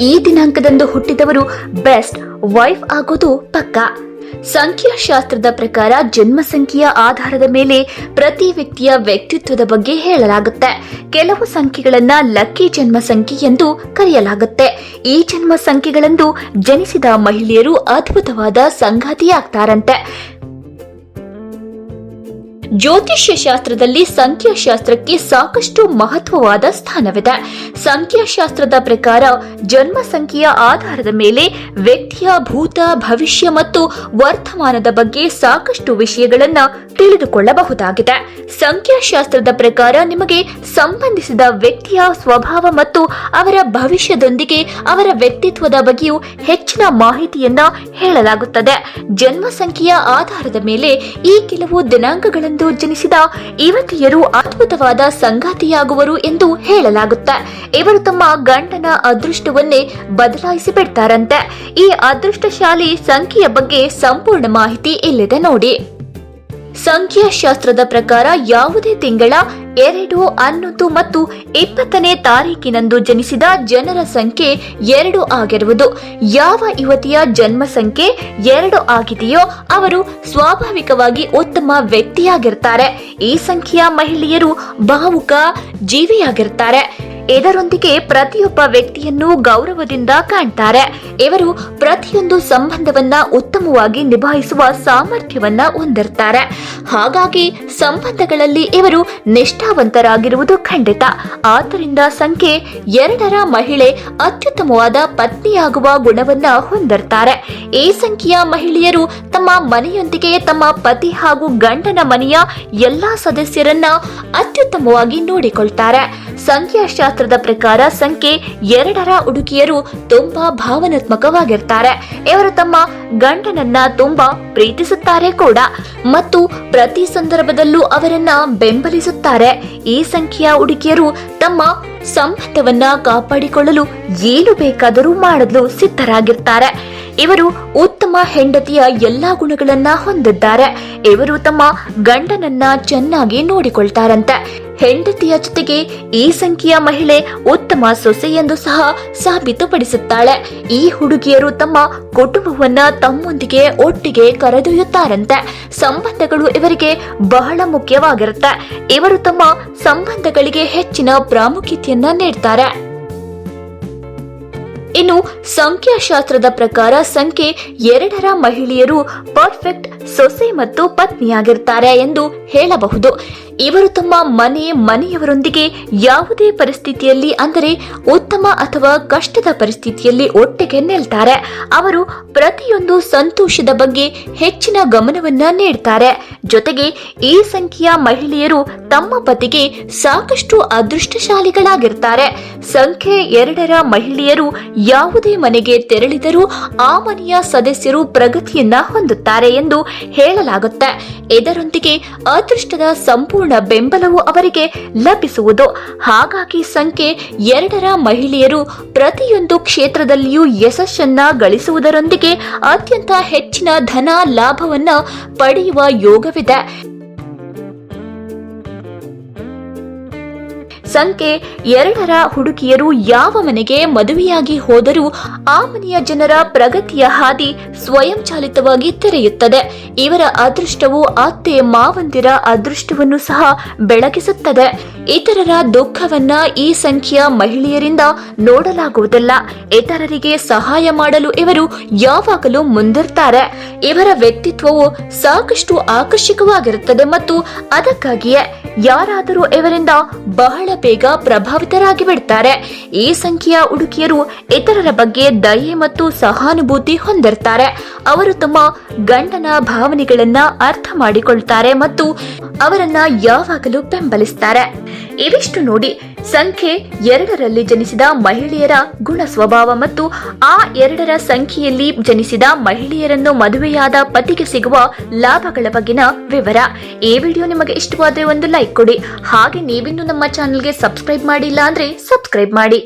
ಈ ದಿನಾಂಕದಂದು ಹುಟ್ಟಿದವರು ಬೆಸ್ಟ್, ವೈಫ್ ಆಗೋದು ಪಕ್ಕ. ಸಂಖ್ಯಾಶಾಸ್ತ್ರದ ಪ್ರಕಾರ ಜನ್ಮ ಸಂಖ್ಯೆಯ ಆಧಾರದ ಮೇಲೆ ಪ್ರತಿ ವ್ಯಕ್ತಿಯ ವ್ಯಕ್ತಿತ್ವದ ಬಗ್ಗೆ ಹೇಳಲಾಗುತ್ತೆ. ಕೆಲವು ಸಂಖ್ಯೆಗಳನ್ನ ಲಕ್ಕಿ ಜನ್ಮ ಸಂಖ್ಯೆ ಎಂದು ಕರೆಯಲಾಗುತ್ತೆ. ಈ ಜನ್ಮ ಸಂಖ್ಯೆಗಳಂದು ಜನಿಸಿದ ಮಹಿಳೆಯರು ಅದ್ಭುತವಾದ ಸಂಗಾತಿಯಾಗ್ತಾರಂತೆ. ಜ್ಯೋತಿಷ್ಯ ಶಾಸ್ತ್ರದಲ್ಲಿ ಸಂಖ್ಯಾಶಾಸ್ತ್ರಕ್ಕೆ ಸಾಕಷ್ಟು ಮಹತ್ವವಾದ ಸ್ಥಾನವಿದೆ. ಸಂಖ್ಯಾಶಾಸ್ತ್ರದ ಪ್ರಕಾರ ಜನ್ಮ ಸಂಖ್ಯೆಯ ಆಧಾರದ ಮೇಲೆ ವ್ಯಕ್ತಿಯ ಭೂತ, ಭವಿಷ್ಯ ಮತ್ತು ವರ್ತಮಾನದ ಬಗ್ಗೆ ಸಾಕಷ್ಟು ವಿಷಯಗಳನ್ನು ತಿಳಿದುಕೊಳ್ಳಬಹುದಾಗಿದೆ. ಸಂಖ್ಯಾಶಾಸ್ತ್ರದ ಪ್ರಕಾರ ನಿಮಗೆ ಸಂಬಂಧಿಸಿದ ವ್ಯಕ್ತಿಯ ಸ್ವಭಾವ ಮತ್ತು ಅವರ ಭವಿಷ್ಯದೊಂದಿಗೆ ಅವರ ವ್ಯಕ್ತಿತ್ವದ ಬಗ್ಗೆಯೂ ಹೆಚ್ಚಿನ ಮಾಹಿತಿಯನ್ನ ಹೇಳಲಾಗುತ್ತದೆ. ಜನ್ಮ ಸಂಖ್ಯೆಯ ಆಧಾರದ ಮೇಲೆ ಈ ಕೆಲವು ದಿನಾಂಕಗಳಂದು ಜನಿಸಿದ ಯುವತಿಯರು ಅದ್ಭುತವಾದ ಸಂಗಾತಿಯಾಗುವರು ಎಂದು ಹೇಳಲಾಗುತ್ತೆ. ಇವರು ತಮ್ಮ ಗಂಡನ ಅದೃಷ್ಟವನ್ನೇ ಬದಲಾಯಿಸಿ ಬಿಡ್ತಾರಂತೆ. ಈ ಅದೃಷ್ಟಶಾಲಿ ಸಂಖ್ಯೆಯ ಬಗ್ಗೆ ಸಂಪೂರ್ಣ ಮಾಹಿತಿ ಇಲ್ಲಿದೆ ನೋಡಿ. ಸಂಖ್ಯಾಶಾಸ್ತ್ರದ ಪ್ರಕಾರ ಯಾವುದೇ ತಿಂಗಳ ಎರಡು, ಹನ್ನೊಂದು ಮತ್ತು ಇಪ್ಪತ್ತನೇ ತಾರೀಕಿನಂದು ಜನಿಸಿದ ಜನರ ಸಂಖ್ಯೆ ಎರಡು ಆಗಿರುವುದು. ಯಾವ ಯುವತಿಯ ಜನ್ಮ ಸಂಖ್ಯೆ ಎರಡು ಆಗಿದೆಯೋ ಅವರು ಸ್ವಾಭಾವಿಕವಾಗಿ ಉತ್ತಮ ವ್ಯಕ್ತಿಯಾಗಿರ್ತಾರೆ. ಈ ಸಂಖ್ಯೆಯ ಮಹಿಳೆಯರು ಭಾವುಕ ಜೀವಿಯಾಗಿರ್ತಾರೆ. ಇದರೊಂದಿಗೆ ಪ್ರತಿಯೊಬ್ಬ ವ್ಯಕ್ತಿಯನ್ನು ಗೌರವದಿಂದ ಕಾಣ್ತಾರೆ. ಇವರು ಪ್ರತಿಯೊಂದು ಸಂಬಂಧವನ್ನ ಉತ್ತಮವಾಗಿ ನಿಭಾಯಿಸುವ ಸಾಮರ್ಥ್ಯವನ್ನ ಹೊಂದಿರ್ತಾರೆ. ಹಾಗಾಗಿ ಸಂಬಂಧಗಳಲ್ಲಿ ಇವರು ನಿಷ್ಠಾವಂತರಾಗಿರುವುದು ಖಂಡಿತ. ಆದ್ದರಿಂದ ಸಂಖ್ಯೆ ಎರಡರ ಮಹಿಳೆ ಅತ್ಯುತ್ತಮವಾದ ಪತ್ನಿಯಾಗುವ ಗುಣವನ್ನ ಹೊಂದಿರ್ತಾರೆ. ಈ ಸಂಖ್ಯೆಯ ಮಹಿಳೆಯರು ತಮ್ಮ ಮನೆಯೊಂದಿಗೆ ತಮ್ಮ ಪತಿ ಹಾಗೂ ಗಂಡನ ಮನೆಯ ಎಲ್ಲಾ ಸದಸ್ಯರನ್ನ ಅತ್ಯುತ್ತಮವಾಗಿ ನೋಡಿಕೊಳ್ತಾರೆ. ಸಂಖ್ಯಾಶಾಸ್ತ್ರದ ಪ್ರಕಾರ ಸಂಖ್ಯೆ ಎರಡರ ಹುಡುಗಿಯರು ತುಂಬಾ ಭಾವನಾತ್ಮಕವಾಗಿರ್ತಾರೆ. ಇವರು ತಮ್ಮ ಗಂಡನನ್ನ ತುಂಬಾ ಪ್ರೀತಿಸುತ್ತಾರೆ ಕೂಡ. ಮತ್ತು ಪ್ರತಿ ಸಂದರ್ಭದಲ್ಲೂ ಅವರನ್ನ ಬೆಂಬಲಿಸುತ್ತಾರೆ. ಈ ಸಂಖ್ಯೆಯ ಹುಡುಗಿಯರು ತಮ್ಮ ಸಂಬಂಧವನ್ನ ಕಾಪಾಡಿಕೊಳ್ಳಲು ಏನು ಬೇಕಾದರೂ ಮಾಡಲು ಸಿದ್ಧರಾಗಿರ್ತಾರೆ. ಇವರು ಉತ್ತಮ ಹೆಂಡತಿಯ ಎಲ್ಲಾ ಗುಣಗಳನ್ನ ಹೊಂದಿದ್ದಾರೆ. ಇವರು ತಮ್ಮ ಗಂಡನನ್ನ ಚೆನ್ನಾಗಿ ನೋಡಿಕೊಳ್ತಾರಂತೆ. ಹೆಂಡತಿಯ ಜೊತೆಗೆ ಈ ಸಂಖ್ಯೆಯ ಮಹಿಳೆ ಉತ್ತಮ ಸೊಸೆ ಎಂದು ಸಹ ಸಾಬೀತುಪಡಿಸುತ್ತಾಳೆ. ಈ ಹುಡುಗಿಯರು ತಮ್ಮ ಕುಟುಂಬವನ್ನ ತಮ್ಮೊಂದಿಗೆ ಒಟ್ಟಿಗೆ ಕರೆದೊಯ್ಯುತ್ತಾರಂತೆ. ಸಂಬಂಧಗಳು ಇವರಿಗೆ ಬಹಳ ಮುಖ್ಯವಾಗಿರುತ್ತೆ. ಇವರು ತಮ್ಮ ಸಂಬಂಧಗಳಿಗೆ ಹೆಚ್ಚಿನ ಪ್ರಾಮುಖ್ಯತೆಯನ್ನ ನೀಡ್ತಾರೆ. ಇನ್ನು ಸಂಖ್ಯಾಶಾಸ್ತ್ರದ ಪ್ರಕಾರ ಸಂಖ್ಯೆ ಎರಡರ ಮಹಿಳೆಯರು ಪರ್ಫೆಕ್ಟ್ ಸೊಸೆ ಮತ್ತು ಪತ್ನಿಯಾಗಿರ್ತಾರೆ ಎಂದು ಹೇಳಬಹುದು. ಇವರು ತಮ್ಮ ಮನೆ ಮನೆಯವರೊಂದಿಗೆ ಯಾವುದೇ ಪರಿಸ್ಥಿತಿಯಲ್ಲಿ ಅಂದರೆ ಉತ್ತಮ ಅಥವಾ ಕಷ್ಟದ ಪರಿಸ್ಥಿತಿಯಲ್ಲಿ ಒಟ್ಟಿಗೆ ನಿಲ್ತಾರೆ. ಅವರು ಪ್ರತಿಯೊಂದು ಸಂತೋಷದ ಬಗ್ಗೆ ಹೆಚ್ಚಿನ ಗಮನವನ್ನ ನೀಡ್ತಾರೆ. ಜೊತೆಗೆ ಈ ಸಂಖ್ಯೆಯ ಮಹಿಳೆಯರು ತಮ್ಮ ಪತಿಗೆ ಸಾಕಷ್ಟು ಅದೃಷ್ಟಶಾಲಿಗಳಾಗಿರ್ತಾರೆ. ಸಂಖ್ಯೆ ಎರಡರ ಮಹಿಳೆಯರು ಯಾವುದೇ ಮನೆಗೆ ತೆರಳಿದರೂ ಆ ಮನೆಯ ಸದಸ್ಯರು ಪ್ರಗತಿಯನ್ನ ಹೊಂದುತ್ತಾರೆ ಎಂದು ಹೇಳಲಾಗುತ್ತೆ. ಇದರೊಂದಿಗೆ ಅದೃಷ್ಟದ ಸಂಪೂರ್ಣ ಬೆಂಬಲವು ಅವರಿಗೆ ಲಭಿಸುವುದು. ಹಾಗಾಗಿ ಸಂಖ್ಯೆ ಎರಡರ ಮಹಿಳೆಯರು ಪ್ರತಿಯೊಂದು ಕ್ಷೇತ್ರದಲ್ಲಿಯೂ ಯಶಸ್ಸನ್ನ ಗಳಿಸುವುದರೊಂದಿಗೆ ಅತ್ಯಂತ ಹೆಚ್ಚಿನ ಧನ ಲಾಭವನ್ನ ಪಡೆಯುವ ಯೋಗವಿದೆ. ಸಂಖ್ಯೆ ಎರಡರ ಹುಡುಗಿಯರು ಯಾವ ಮನೆಗೆ ಮದುವೆಯಾಗಿ ಹೋದರೂ ಆ ಮನೆಯ ಜನರ ಪ್ರಗತಿಯ ಹಾದಿ ಸ್ವಯಂಚಾಲಿತವಾಗಿ ತೆರೆಯುತ್ತದೆ. ಇವರ ಅದೃಷ್ಟವು ಅತ್ತೆ ಮಾವಂದಿರ ಅದೃಷ್ಟವನ್ನು ಸಹ ಬೆಳಗಿಸುತ್ತದೆ. ಇತರರ ದುಃಖವನ್ನ ಈ ಸಂಖ್ಯೆಯ ಮಹಿಳೆಯರಿಂದ ನೋಡಲಾಗುವುದಿಲ್ಲ. ಇತರರಿಗೆ ಸಹಾಯ ಮಾಡಲು ಇವರು ಯಾವಾಗಲೂ ಮುಂದಿರ್ತಾರೆ. ಇವರ ವ್ಯಕ್ತಿತ್ವವು ಸಾಕಷ್ಟು ಆಕರ್ಷಕವಾಗಿರುತ್ತದೆ ಮತ್ತು ಅದಕ್ಕಾಗಿಯೇ ಯಾರಾದರೂ ಇವರಿಂದ ಬಹಳ ಬೇಗ ಪ್ರಭಾವಿತರಾಗಿ ಬಿಡ್ತಾರೆ. ಈ ಸಂಖ್ಯೆಯ ಹುಡುಗಿಯರು ಇತರರ ಬಗ್ಗೆ ದಯೆ ಮತ್ತು ಸಹಾನುಭೂತಿ ಹೊಂದಿರ್ತಾರೆ. ಅವರು ತಮ್ಮ ಗಂಡನ ಭಾವನೆಗಳನ್ನ ಅರ್ಥ ಮಾಡಿಕೊಳ್ತಾರೆ ಮತ್ತು ಅವರನ್ನ ಯಾವಾಗಲೂ ಬೆಂಬಲಿಸ್ತಾರೆ. ಇವಿಷ್ಟು ನೋಡಿ ಸಂಖ್ಯೆ ಎರಡರಲ್ಲಿ ಜನಿಸಿದ ಮಹಿಳೆಯರ ಗುಣ ಸ್ವಭಾವ ಮತ್ತು ಆ ಎರಡರ ಸಂಖ್ಯೆಯಲ್ಲಿ ಜನಿಸಿದ ಮಹಿಳೆಯರನ್ನು ಮದುವೆಯಾದ ಪತಿಗೆ ಸಿಗುವ ಲಾಭಗಳ ಬಗ್ಗಿನ ವಿವರ. ಈ ವಿಡಿಯೋ ನಿಮಗೆ ಇಷ್ಟವಾದ್ರೆ ಒಂದು ಲೈಕ್ ಕೊಡಿ. ಹಾಗೆ ನೀವಿನ್ನೂ ನಮ್ಮ ಚಾನಲ್ಗೆ ಸಬ್ಸ್ಕ್ರೈಬ್ ಮಾಡಿಲ್ಲ ಅಂದ್ರೆ ಸಬ್ಸ್ಕ್ರೈಬ್ ಮಾಡಿ.